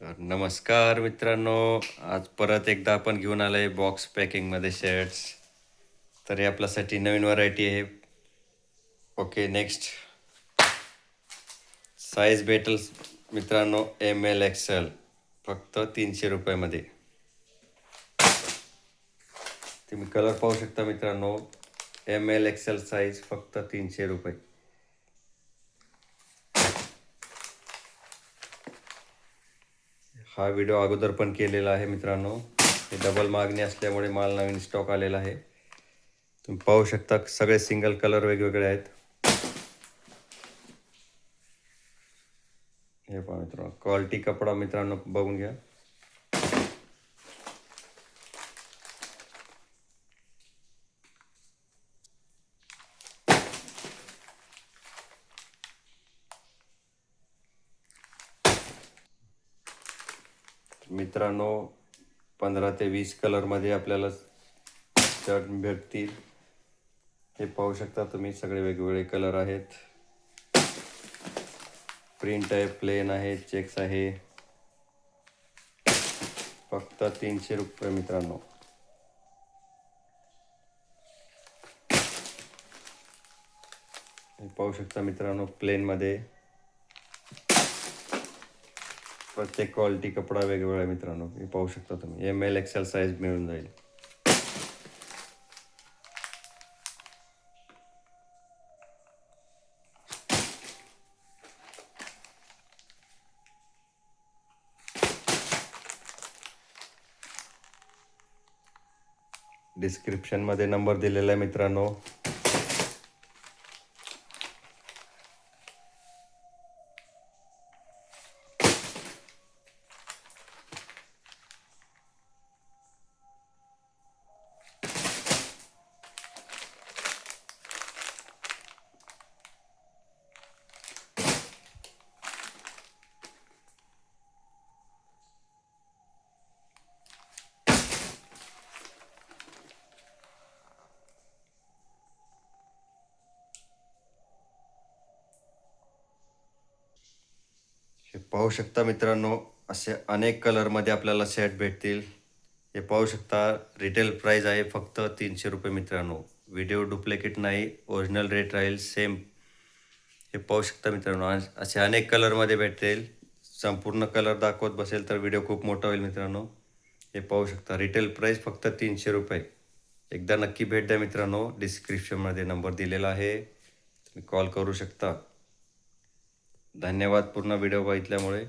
तर नमस्कार मित्रांनो. आज परत एकदा आपण घेऊन आलो आहे बॉक्स पॅकिंगमध्ये शर्ट्स तर हे आपल्यासाठी नवीन व्हरायटी आहे. ओके नेक्स्ट साईज भेटल मित्रांनो एम एल एक्सेल फक्त तीनशे रुपयामध्ये. तुम्ही कलर पाहू शकता मित्रांनो. एम एल एक्सेल साईज फक्त तीनशे रुपये. हा व्हिडिओ अगोदर पण केलेला आहे मित्रांनो. हे डबल मागणी असल्यामुळे माल नवीन स्टॉक आलेला आहे. तुम्ही पाहू शकता सगळे सिंगल कलर वेगवेगळे आहेत. हे पहा मित्रांनो क्वालिटी कपडा मित्रांनो बघून घ्या. मित्रांनो पंधरा ते वीस कलरमध्ये आपल्याला शर्ट भेटतील. हे पाहू शकता तुम्ही सगळे वेगवेगळे कलर आहेत. प्रिंट आहे प्लेन आहे चेक्स आहे. फक्त तीनशे रुपये मित्रांनो. हे पाहू शकता मित्रांनो प्लेनमध्ये प्रत्येक क्वालिटी कपडा वेगवेगळा आहे मित्रांनो. हे पाहू शकता तुम्ही. एम एल एक्सेल साईज मिळून जाईल. डिस्क्रिप्शनमध्ये नंबर दिलेला आहे मित्रांनो. पाहू शकता मित्रांनो असे अनेक कलरमध्ये आपल्याला सेट भेटतील. हे पाहू शकता रिटेल प्राईज आहे फक्त तीनशे रुपये मित्रांनो. व्हिडिओ डुप्लिकेट नाही ओरिजिनल रेट राहील सेम हे पाहू शकता मित्रांनो असे अनेक कलरमध्ये भेटतील संपूर्ण कलर दाखवत बसेल तर व्हिडिओ खूप मोठा होईल मित्रांनो. हे पाहू शकता रिटेल प्राईस फक्त तीनशे रुपये. एकदा नक्की भेट द्या मित्रांनो डिस्क्रिप्शनमध्ये नंबर दिलेला आहे. तुम्ही कॉल करू शकता. धन्यवाद पूर्ण व्हिडिओ बघितल्यामुळे.